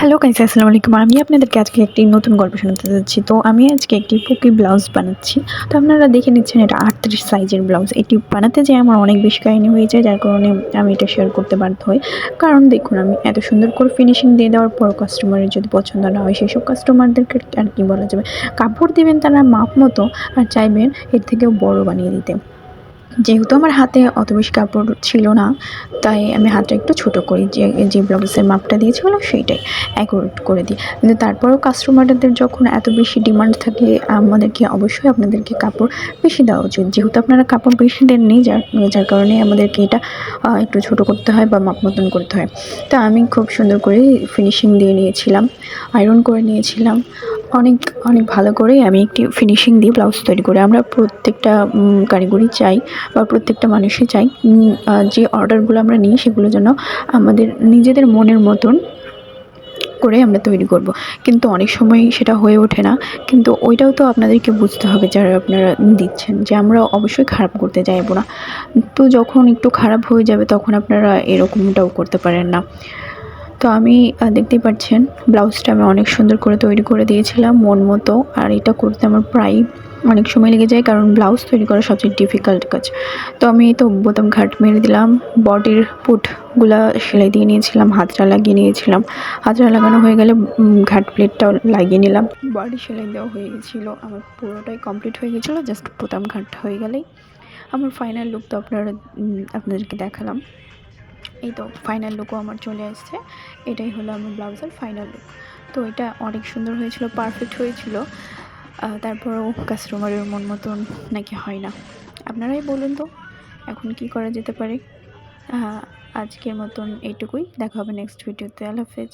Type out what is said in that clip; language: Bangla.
হ্যালো গাইস আসসালামু আলাইকুম। আমি আপনাদেরকে আজকে একটি নতুন গল্প শোনাতে যাচ্ছি। তো আমি আজকে একটি পুকি ব্লাউজ বানাচ্ছি। তো আপনারা দেখে নিচ্ছেন এটা আটত্রিশ সাইজের ব্লাউজ। এটি বানাতে যেয়ে আমার অনেক বেশি কাহিনী হয়ে যায় যার কারণে আমি এটা শেয়ার করতে বাধ্য হই। কারণ দেখুন, আমি এত সুন্দর করে ফিনিশিং দিয়ে দেওয়ার পর কাস্টমারের যদি পছন্দ না হয়, সেসব কাস্টমারদেরকে আর কি বলা যাবে? কাপড় দেবেন তারা মাপ মতো আর চাইবেন এর থেকেও বড় বানিয়ে দিতে। যেহেতু আমার হাতে অত বেশি কাপড় ছিল না, তাই আমি হাতটা একটু ছোট করি, যে যে ব্লাউজের মাপটা দিয়েছিল সেইটাই অ্যাকুরেট করে দিই। কিন্তু তারপরেও কাস্টমারদের যখন এত বেশি ডিমান্ড থাকে, আমাদেরকে অবশ্যই আপনাদেরকে কাপড় বেশি দেওয়া উচিত। যেহেতু আপনারা কাপড় বেশি দেননি যার যার কারণে আমাদেরকে এটা একটু ছোট করতে হয় বা মাপ মতন করতে হয়। তো আমি খুব সুন্দর করে ফিনিশিং দিয়ে নিয়েছিলাম আয়রন করে নিয়েছিলাম অনেক অনেক ভালো করে আমি একটি ফিনিশিং দিয়ে ব্লাউজ তৈরি করি। আমরা প্রত্যেকটা কারিগরি চাই বা প্রত্যেকটা মানুষই চাই যে অর্ডারগুলো আমরা নিই সেগুলো যেন আমাদের নিজেদের মনের মতন করে আমরা তৈরি করব। কিন্তু অনেক সময় সেটা হয়ে ওঠে না। কিন্তু ওইটাও তো আপনাদেরকে বুঝতে হবে যারা আপনারা দিচ্ছেন যে আমরা অবশ্যই খারাপ করতে চাইব না। তো যখন একটু খারাপ হয়ে যাবে তখন আপনারা এরকমটাও করতে পারেন না। তো আমি দেখতেই পাচ্ছেন, ব্লাউজটা আমি অনেক সুন্দর করে তৈরি করে দিয়েছিলাম, মন মতো, আর এটা করতে আমার প্রায় অনেক সময় লেগে যায়, কারণ ব্লাউজ তৈরি করা সবচেয়ে ডিফিকাল্ট কাজ। তো আমি তো বোতাম ঘাট মেরে দিলাম, বডির পুটগুলা সেলাই দিয়ে নিয়েছিলাম হাতটা লাগিয়ে নিয়েছিলাম হাতটা লাগানো হয়ে গেলে ঘাট প্লেটটাও লাগিয়ে নিলাম। বডি সেলাই দেওয়া হয়ে গেছিল, আমার পুরোটাই কমপ্লিট হয়ে গেছিল জাস্ট বোতাম ঘাট হয়ে গেলেই। আমার ফাইনাল লুক তো আপনারা আপনাদেরকে দেখালাম। এই তো ফাইনাল লুকও আমার চলে আসছে। এটাই হলো আমার ব্লাউজের ফাইনাল লুক তো এটা অনেক সুন্দর হয়েছিল পারফেক্ট হয়েছিল। তারপরেও কাস্টমারের মন মতন নাকি হয় না। আপনারাই বলুন তো, এখন কি করা যেতে পারে? আজকের মতন এইটুকুই। দেখা হবে নেক্সট ভিডিওতে আল্লাহ হাফেজ।